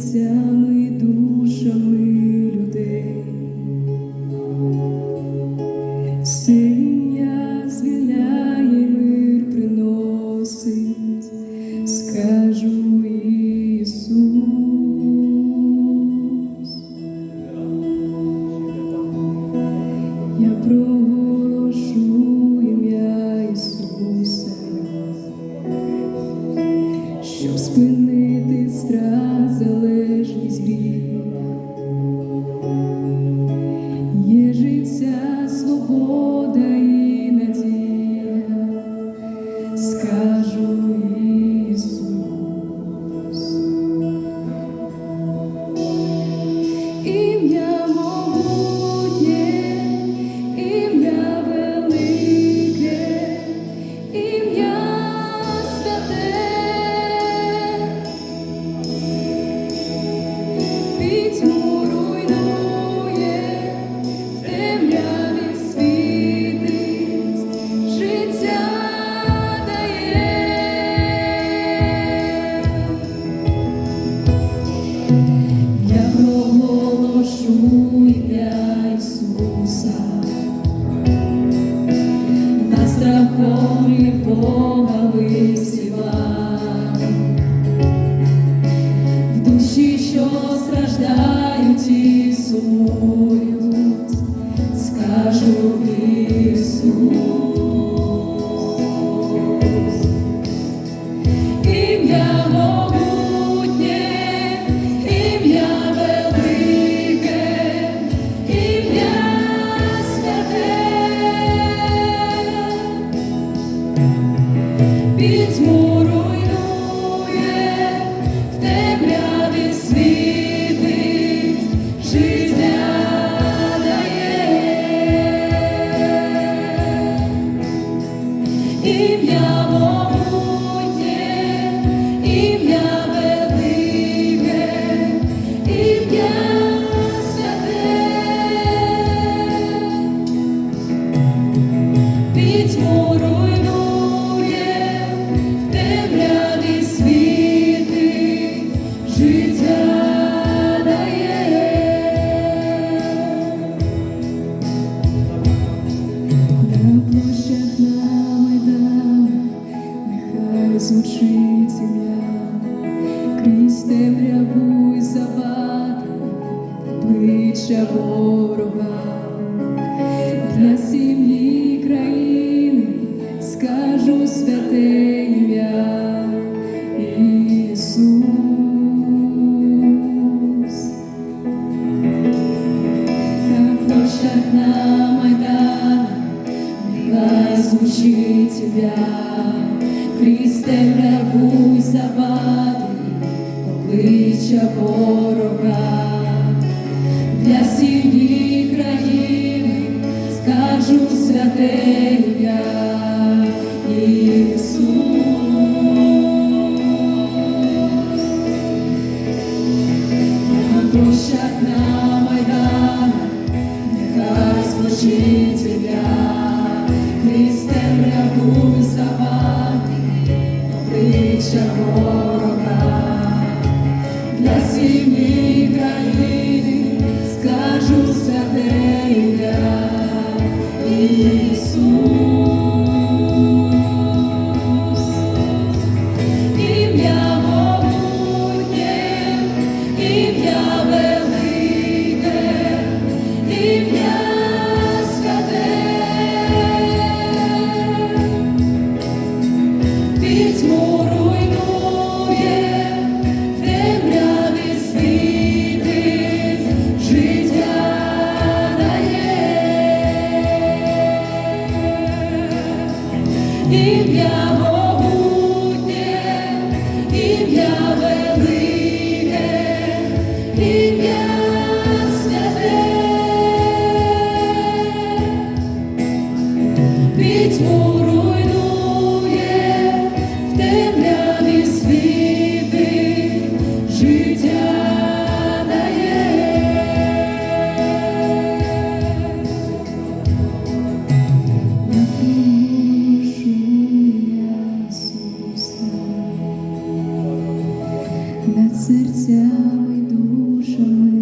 серцями, душами людей, сім'я звільняє мир приносить. Cristo. ім'я Богу. сушителя, крізь темряву й заваду, обличчя ворога. Крізь темряву завади обличчя ворога для сім'ї країни скажу святе ім'я Ісус. на площах нехай звучить ім'я. обличчя ворога для сім'ї країни скажу все і я. пітьму руйнує, в темряві світи життя дає. Душу над серцями душами.